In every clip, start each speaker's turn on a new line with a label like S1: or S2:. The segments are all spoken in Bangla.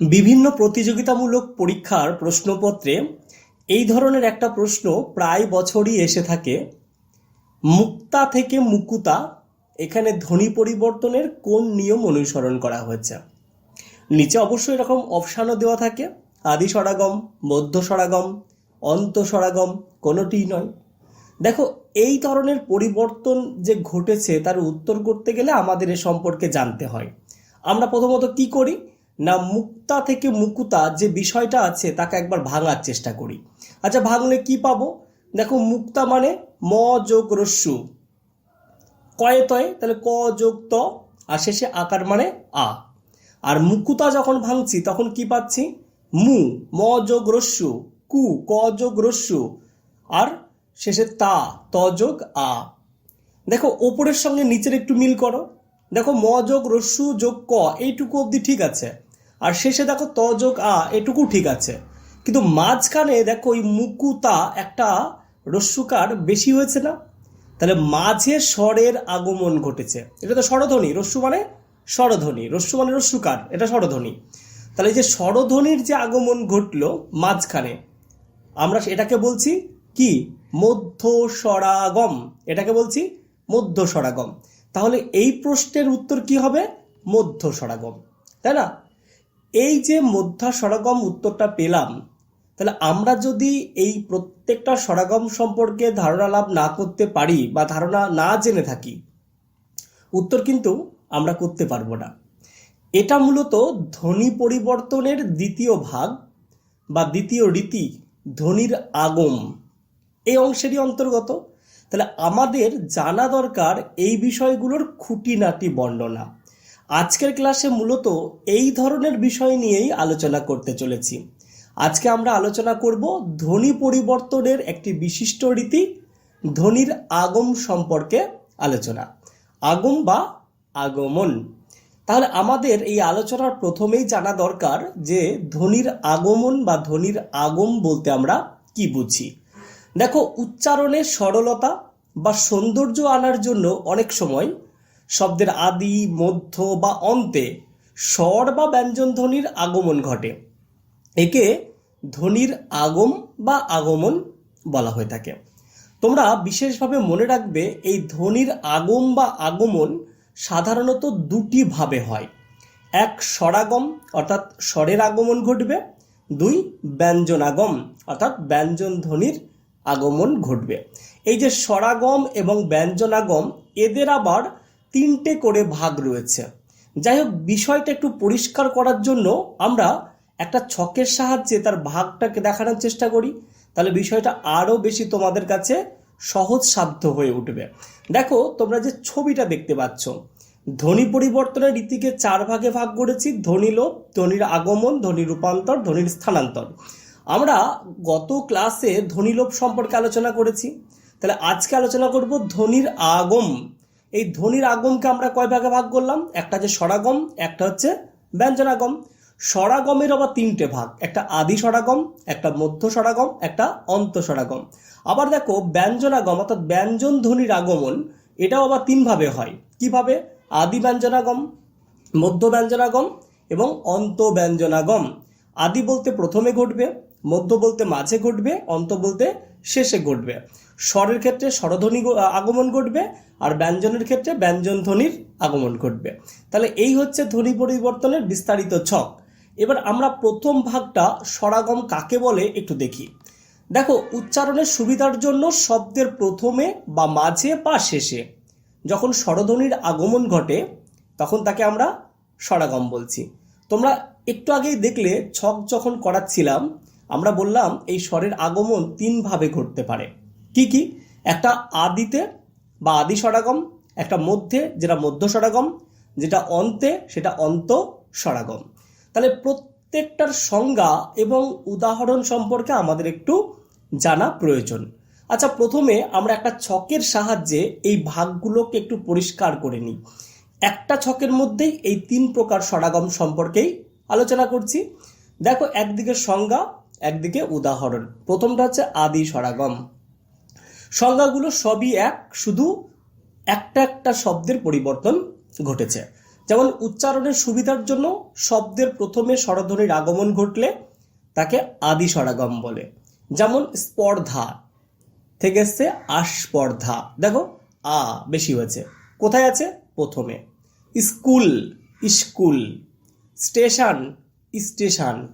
S1: বিভিন্ন প্রতিযোগিতামূলক পরীক্ষার প্রশ্নপত্রে এই ধরনের একটা প্রশ্ন প্রায় বছরই এসে থাকে। মুক্তা থেকে মুকুতা, এখানে ধ্বনি পরিবর্তনের কোন নিয়ম অনুসরণ করা হয়েছে? নিচে অবশ্যই এরকম অপশানও দেওয়া থাকে। আদি সরাগম, মধ্য সরাগম, অন্ত সরাগম কোনোটিই নয়। দেখো, এই ধরনের পরিবর্তন যে ঘটেছে, তার উত্তর করতে গেলে আমাদের এ সম্পর্কে জানতে হয়। আমরা প্রথমত কি করি? না মুক্তা থেকে মুকুতা যে বিষয়টা আছে তাকে একবার ভাঙার চেষ্টা করি। আচ্ছা ভাঙলে কি পাবো? দেখো, মুক্তা মানে ম যোগ রস্যু। কয়ে তয়ে, তাহলে ক যোগ ত, আর শেষে আকার মানে আ। আর মুকুতা যখন ভাঙছি, তখন কি পাচ্ছি? মু, ম যোগ রস্যু, কু, ক যোগ রস্যু, আর শেষে তা, ত যোগ আ। দেখো, ওপরের সঙ্গে নিচের একটু মিল করো। দেখো, ম যোগ রস্যু যোগ ক, এইটুকু অবধি ঠিক আছে। আর শেষে দেখো ত আ, এটুকু ঠিক আছে। কিন্তু মাঝখানে দেখো ওই মুকুতা একটা রস্যুকার বেশি হয়েছে না? তাহলে মাঝে স্বরের আগমন ঘটেছে। এটা তো স্বরধ্বনি, রস্যু মানে স্বরধ্বনি, রস্যু মানে রস্যুকার, এটা স্বরধ্বনি। তাহলে যে স্বরধ্বনির যে আগমন ঘটলো মাঝখানে, আমরা এটাকে বলছি কি? মধ্য স্বরাগম। এটাকে বলছি মধ্য স্বরাগম। তাহলে এই প্রশ্নের উত্তর কি হবে? মধ্য স্বরাগম। তাই না? এই যে মধ্যা স্বরাগম উত্তরটা পেলাম, তাহলে আমরা যদি এই প্রত্যেকটা স্বরাগম সম্পর্কে ধারণা লাভ না করতে পারি বা ধারণা না জেনে থাকি, উত্তর কিন্তু আমরা করতে পারব না। এটা মূলত ধ্বনি পরিবর্তনের দ্বিতীয় ভাগ বা দ্বিতীয় রীতি, ধ্বনির আগম। এই অংশেরই অন্তর্গত। তাহলে আমাদের জানা দরকার এই বিষয়গুলোর খুঁটিনাটি বর্ণনা। আজকের ক্লাসে মূলত এই ধরনের বিষয় নিয়েই আলোচনা করতে চলেছি। আজকে আমরা আলোচনা করব ধ্বনি পরিবর্তনের একটি বিশিষ্ট রীতি, ধ্বনির আগম সম্পর্কে আলোচনা। আগম বা আগমন। তাহলে আমাদের এই আলোচনার প্রথমেই জানা দরকার যে ধ্বনির আগমন বা ধ্বনির আগম বলতে আমরা কি বুঝি। দেখো উচ্চারণের সরলতা বা সৌন্দর্য আনার জন্য অনেক সময় শব্দের আদি, মধ্য বা অন্তে স্বর বা ব্যঞ্জন ধ্বনির আগমন ঘটে। একে ধ্বনির আগম বা আগমন বলা হয়ে থাকে। তোমরা বিশেষভাবে মনে রাখবে, এই ধ্বনির আগম বা আগমন সাধারণত দুটি ভাবে হয়। এক স্বরাগম, অর্থাৎ স্বরের আগমন ঘটবে। দুই ব্যঞ্জনাগম, অর্থাৎ ব্যঞ্জন ধ্বনির আগমন ঘটবে। এই যে স্বরাগম এবং ব্যঞ্জনাগম, এদের আবার তিনটে করে ভাগ রয়েছে। যাই হোক বিষয়টা একটু পরিষ্কার করার জন্য আমরা একটা ছকের সাহায্যে তার ভাগটাকে দেখানোর চেষ্টা করি। তাহলে বিষয়টা আরও বেশি তোমাদের কাছে সহজ সাধ্য হয়ে উঠবে। দেখো, তোমরা যে ছবিটা দেখতে পাচ্ছ, ধ্বনি পরিবর্তনের রীতিকে চার ভাগে ভাগ করেছি, ধ্বনি লোপ, ধ্বনির আগমন, ধ্বনি রূপান্তর, ধ্বনির স্থানান্তর। আমরা গত ক্লাসে ধ্বনি লোপ সম্পর্কে আলোচনা করেছি। তাহলে আজকে আলোচনা করব ধ্বনির আগম। এই ধ্বনির আগমকে আমরা কয় ভাগে ভাগ করলাম? একটা যে স্বরাগম, একটা হচ্ছে ব্যঞ্জনাগম। স্বরাগমের আবার তিনটে ভাগ, একটা আদি স্বরাগম, একটা মধ্য স্বরাগম, একটা অন্ত স্বরাগম। আবার দেখো, ব্যঞ্জনাগম অর্থাৎ ব্যঞ্জন ধ্বনির আগমন, এটাও আবার তিনভাবে হয়। কীভাবে আদি ব্যঞ্জনাগম, মধ্য ব্যঞ্জনাগম এবং অন্ত ব্যঞ্জনাগম। আদি বলতে প্রথমে ঘটবে, মধ্য বলতে মাঝে ঘটবে, অন্ত বলতে শেষে ঘটবে। স্বরের ক্ষেত্রে স্বরধ্বনি আগমন ঘটবে আর ব্যঞ্জনের ক্ষেত্রে ব্যঞ্জন ধ্বনির আগমন ঘটবে। তাহলে এই হচ্ছে ধ্বনি পরিবর্তনের বিস্তারিত ছক। এবার আমরা প্রথম ভাগটা স্বরাগম কাকে বলে একটু দেখি। দেখো, উচ্চারণের সুবিধার জন্য শব্দের প্রথমে বা মাঝে বা শেষে যখন স্বরধ্বনির আগমন ঘটে, তখন তাকে আমরা স্বরাগম বলছি। তোমরা একটু আগেই দেখলে ছক যখন করাচ্ছিলাম আমরা বললাম এই স্বরের আগমন তিনভাবে ঘটতে পারে। কি কি? একটা আদিতে বা আদি স্বরাগম, একটা মধ্যে যেটা মধ্য স্বরাগম, যেটা অন্তে সেটা অন্ত স্বরাগম। তাহলে প্রত্যেকটার সংজ্ঞা এবং উদাহরণ সম্পর্কে আমাদের একটু জানা প্রয়োজন। আচ্ছা প্রথমে আমরা একটা ছকের সাহায্যে এই ভাগগুলোকে একটু পরিষ্কার করে নিই। একটা ছকের মধ্যেই এই তিন প্রকার স্বরাগম সম্পর্কেই আলোচনা করছি। দেখো একদিকে সংজ্ঞা একদিকে উদাহরণ। প্রথমটা হচ্ছে আদি সরাগম। সংজ্ঞাগুলো সবই এক, শুধু একটা একটা শব্দের পরিবর্তন ঘটেছে। যেমন উচ্চারণের সুবিধার জন্য শব্দের প্রথমে স্বরধ্বনির আগমন ঘটলে তাকে আদি স্বরাগম বলে। যেমন স্পর্ধা, থেকে এসছে আস্পর্ধা। দেখো, আ বেশি হয়েছে। কোথায় আছে? প্রথমে। School school. Station station.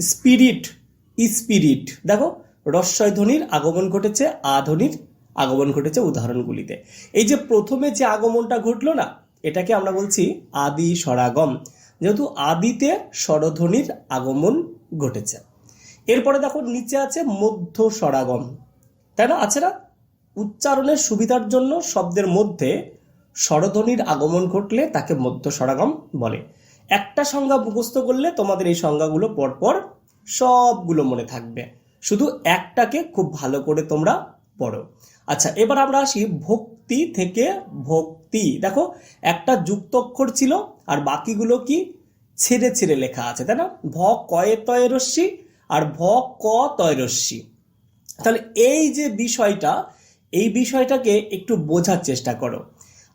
S1: Spirit spirit. দেখো রস্বয় ধ্বনির আগমন ঘটেছে, আ ধ্বনির আগমন ঘটেছে উদাহরণগুলিতে। এই যে প্রথমে যে আগমনটা ঘটলো না, এটাকে আমরা বলছি আদি স্বরাগম। যেহেতু আদিতে স্বরধ্বনির আগমন ঘটেছে। এরপরে দেখো, নিচে আছে মধ্য স্বরাগম। তাই না? আছে না? উচ্চারণের সুবিধার জন্য শব্দের মধ্যে স্বরধ্বনির আগমন ঘটলে তাকে মধ্য স্বরাগম বলে। একটা সংজ্ঞা মুখস্থ করলে তোমাদের এই সংজ্ঞাগুলো পরপর সবগুলো মনে থাকবে। শুধু একটাকে খুব ভালো করে তোমরা পড়ো। আচ্ছা এবার আমরা আসি ভক্তি থেকে ভক্তি। দেখো, একটা যুক্ত অক্ষর ছিল আর বাকিগুলো কি? ছেড়ে ছেড়ে লেখা আছে, তাই না? ভ কয়ে তয় আর ভ, ক তয় রশ্মি। তাহলে এই যে বিষয়টা, এই বিষয়টাকে একটু বোঝার চেষ্টা করো।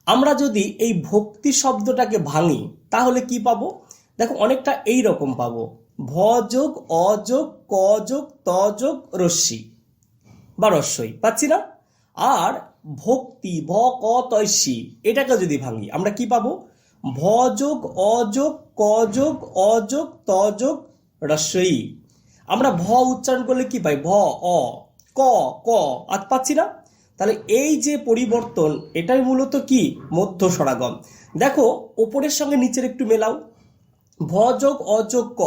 S1: আমরা যদি এই ভক্তি শব্দটাকে ভাঙি, তাহলে কি পাবো? দেখো, অনেকটা এই রকম পাবো। ভ যোগ অ যোগ ক যোগ ত যোগ রশ্মি। বা রস্যই, পাচ্ছি না? আর ভক্তি, ভ, ক তৈসি এটাকে যদি ভাঙি, আমরা কি পাবো? ভ যোগ অ যোগ ক যোগ অ যোগ যোগ রস্যই। আমরা ভ উচ্চারণ করলে কি পাই? ভ, অ, ক ক। আর পাচ্ছি না? তাহলে এই যে পরিবর্তন, এটাই মূলত কি? মধ্য স্বরাগম দেখো, ওপরের সঙ্গে নিচের একটু মেলাও। ভ যোগ অযোগ, ক।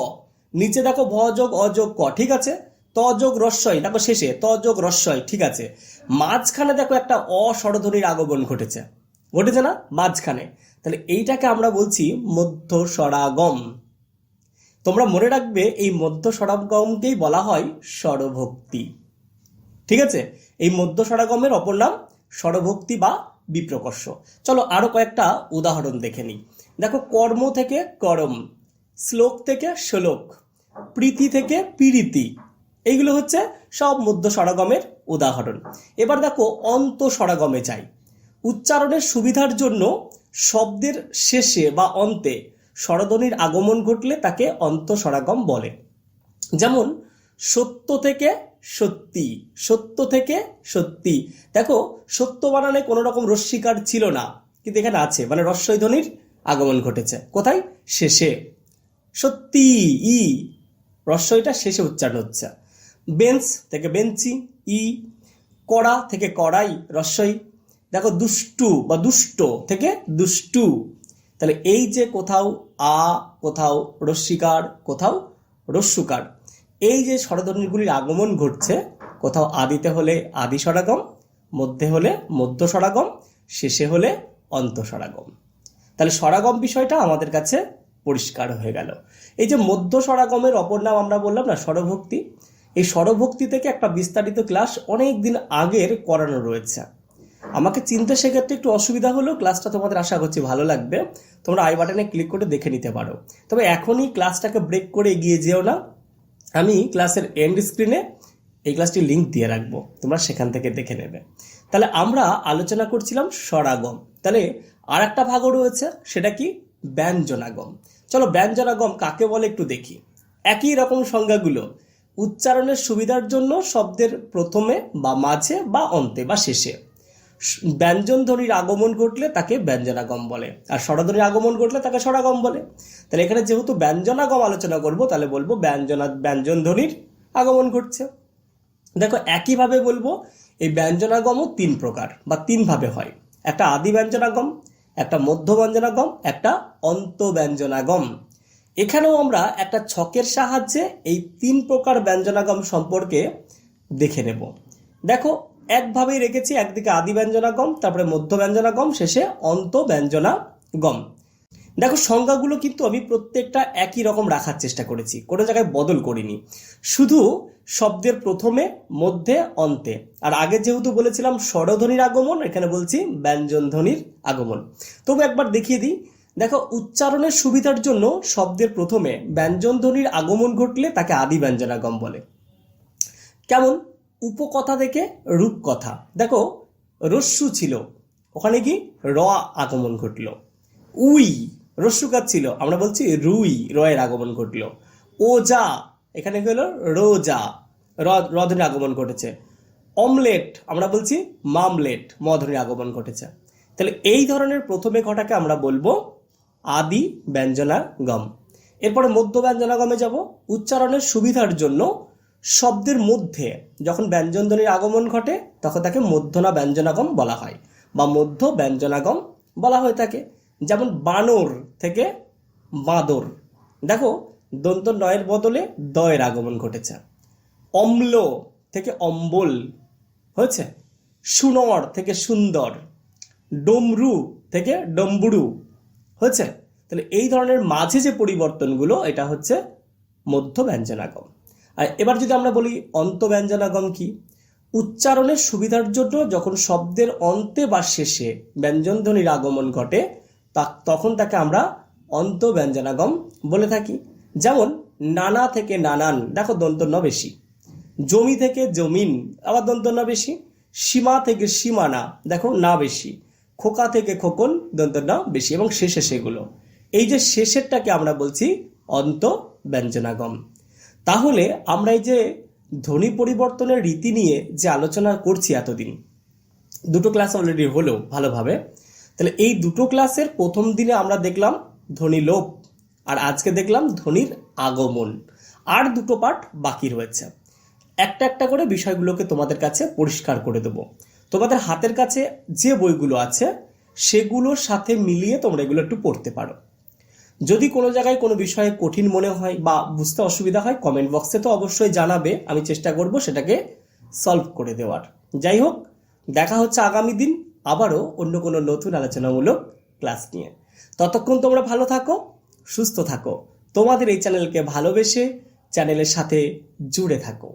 S1: নিচে দেখো ভ যোগ অযোগ ক, ঠিক আছে? ত যোগ রস্যই, দেখো শেষে, ত যোগ রস্যই, ঠিক আছে? মাঝখানে দেখো একটা অস্বরধ্বনির আগমন ঘটেছে। ঘটেছে না? মাঝখানে। তাহলে এইটাকে আমরা বলছি মধ্য স্বরাগম। তোমরা মনে রাখবে এই মধ্য স্বরাগমকেই বলা হয় স্বরভক্তি। ঠিক আছে? এই মধ্য স্বরাগমের অপর নাম স্বরভক্তি বা বিপ্রকর্ষ। চলো আরও কয়েকটা উদাহরণ দেখে নিই। দেখো কর্ম থেকে করম। শ্লোক থেকে শ্লোক, প্রীতি থেকে পীড়িতি এইগুলো হচ্ছে সব মধ্য স্বরাগমের উদাহরণ। এবার দেখো অন্ত স্বরাগমে যাই। উচ্চারণের সুবিধার জন্য শব্দের শেষে বা অন্তে স্বরধ্বনির আগমন ঘটলে তাকে অন্ত স্বরাগম বলে। যেমন, সত্য থেকে সত্যি, সত্য থেকে সত্যি। দেখো, সত্য বানানে কোনো রকম রস্বীকার ছিল না, কিন্তু এখানে আছে মানে রস্বই ধ্বনির আগমন ঘটেছে। কোথায়? শেষে। সত্যি, ই। রস্বইটা শেষে উচ্চারণ হচ্ছে। বেঞ্চ থেকে বেঞ্চি, ই। কড়া থেকে কড়াই রস্বই দেখো, দুষ্টু বা দুষ্ট থেকে দুষ্টু। তাহলে এই যে কোথাও আ, কোথাও রস্বীকার কোথাও রস্যুকার। এই যে স্বরধ্বনিগুলির আগমন ঘটছে, কোথাও আদিতে হলে আদি স্বরাগম, মধ্যে হলে মধ্য স্বরাগম, শেষে হলে অন্ত স্বরাগম তাহলে স্বরাগম বিষয়টা আমাদের কাছে পরিষ্কার হয়ে গেল। এই যে মধ্য স্বরাগমের অপর নাম আমরা বললাম না, স্বরভক্তি। এই স্বরভক্তি থেকে একটা বিস্তারিত ক্লাস অনেক দিন আগের করানো রয়েছে। আমাকে চিনতে সেক্ষেত্রে একটু অসুবিধা হলেও ক্লাসটা তোমাদের আশা করছি ভালো লাগবে। তোমরা আই বাটনে ক্লিক করে দেখে নিতে পারো। তবে এখনই ক্লাসটাকে ব্রেক করে এগিয়ে যেও না। আমি ক্লাসের এন্ড স্ক্রিনে এই ক্লাসটির লিঙ্ক দিয়ে রাখব। তোমরা সেখান থেকে দেখে নেবে। তাহলে আমরা আলোচনা করছিলাম স্বরাগম। তাহলে আর একটা ভাগও রয়েছে, সেটা কি? ব্যঞ্জনাগম। চলো ব্যঞ্জনাগম কাকে বলে একটু দেখি। একই রকম সংজ্ঞাগুলো। উচ্চারণের সুবিধার জন্য শব্দের প্রথমে বা মাঝে বা অন্তে বা শেষে। ব্যঞ্জন ধ্বনির আগমন ঘটলে তাকে ব্যঞ্জনাগম বলে। আর স্বরধ্বনির আগমন ঘটলে তাকে স্বরাগম বলে। তাহলে এখানে যেহেতু ব্যঞ্জনাগম আলোচনা করব, তাহলে বলব ব্যঞ্জনা ব্যঞ্জন ধ্বনির আগমন ঘটছে। দেখো, একইভাবে বলব, এই ব্যঞ্জনাগমও তিন প্রকার বা তিনভাবে হয়। একটা আদি ব্যঞ্জনাগম একটা মধ্য ব্যঞ্জনাগম একটা অন্ত ব্যঞ্জনাগম এখানেও আমরা একটা ছকের সাহায্যে এই তিন প্রকার ব্যঞ্জনাগম সম্পর্কে দেখে নেব। দেখো, একভাবেই রেখেছি, একদিকে আদি ব্যঞ্জনাগম তারপরে মধ্য ব্যঞ্জনাগম শেষে অন্ত ব্যঞ্জনাগম দেখো, সংজ্ঞাগুলো কিন্তু আমি প্রত্যেকটা একই রকম রাখার চেষ্টা করেছি, কোনো জায়গায় বদল করিনি। শুধু শব্দের প্রথমে, মধ্যে, অন্তে। আর আগে যেহেতু বলেছিলাম স্বরধ্বনির আগমন, এখানে বলছি ব্যঞ্জন ধ্বনির আগমন। তবু একবার দেখিয়ে দিই। দেখো, উচ্চারণের সুবিধার জন্য শব্দের প্রথমে ব্যঞ্জন ধ্বনির আগমন ঘটলে তাকে আদি ব্যঞ্জনাগম বলে। কেমন? উপকথা থেকে রূপকথা। দেখো, রস্যু ছিল, ওখানে কি? র আগমন ঘটল। উই, রস্যু রস্যুকার ছিল, আমরা বলছি রুই, রয়ের আগমন ঘটলো। ও যা এখানে হলো? রোজা র রধনের আগমন ঘটেছে। অমলেট, আমরা বলছি মামলেট মধনের আগমন ঘটেছে। তাহলে এই ধরনের প্রথমে ঘটাকে আমরা বলব? আদি ব্যঞ্জনাগম এরপরে মধ্য ব্যঞ্জনাগমে যাব। উচ্চারণের সুবিধার জন্য শব্দের মধ্যে যখন ব্যঞ্জনধ্বনির আগমন ঘটে, তখন তাকে মধ্যনা ব্যঞ্জনাগম বলা হয় বা মধ্য ব্যঞ্জনাগম বলা হয়ে থাকে যেমন বানর থেকে বাঁদর। দেখো দন্ত নয়ের বদলে দয়ের আগমন ঘটেছে। অম্ল থেকে অম্বল হয়েছে, সুনর থেকে সুন্দর, ডমরু থেকে ডম্বুরু হয়েছে। তাহলে এই ধরনের মাঝে যে পরিবর্তনগুলো, এটা হচ্ছে মধ্য ব্যঞ্জনাগম। আর এবার যদি আমরা বলি অন্ত ব্যঞ্জনাগম কি? উচ্চারণের সুবিধার জন্য যখন শব্দের অন্তে বা শেষে ব্যঞ্জনধ্বনির আগমন ঘটে, তা তখন তাকে আমরা অন্ত ব্যঞ্জনাগম বলে থাকি। যেমন নানা থেকে নানান, দেখো দন্তন্য বেশি। জমি থেকে জমিন, আবার দন্তন্য বেশি। সীমা থেকে সীমানা, দেখো না বেশি। খোকা থেকে খোকন, দন্তন্য বেশি এবং শেষে সেগুলো। এই যে শেষেরটাকে আমরা বলছি অন্ত ব্যঞ্জনাগম তাহলে আমরা এই যে ধ্বনি পরিবর্তনের রীতি নিয়ে যে আলোচনা করছি এতদিন, দুটো ক্লাস অলরেডি হলো ভালোভাবে। তাহলে এই দুটো ক্লাসের প্রথম দিনে আমরা দেখলাম ধ্বনি লোপ। আর আজকে দেখলাম ধ্বনির আগমন। আর দুটো পার্ট বাকি রয়েছে। একটা একটা করে বিষয়গুলোকে তোমাদের কাছে পরিষ্কার করে দেবো। তোমাদের হাতের কাছে যে বইগুলো আছে, সেগুলোর সাথে মিলিয়ে তোমরা এগুলো একটু পড়তে পারো। যদি কোনো জায়গায় কোনো বিষয়ে কঠিন মনে হয় বা বুঝতে অসুবিধা হয় কমেন্ট বক্সে তো অবশ্যই জানাবে। আমি চেষ্টা করব সেটাকে সলভ করে দেওয়ার। যাই হোক, দেখা হচ্ছে আগামী দিন আবারও অন্য কোনো নতুন আলোচনামূলক ক্লাস নিয়ে। ততক্ষণ তোমরা ভালো থাকো সুস্থ থাকো। তোমাদের এই চ্যানেলকে ভালোবেসে চ্যানেলের সাথে জুড়ে থাকো।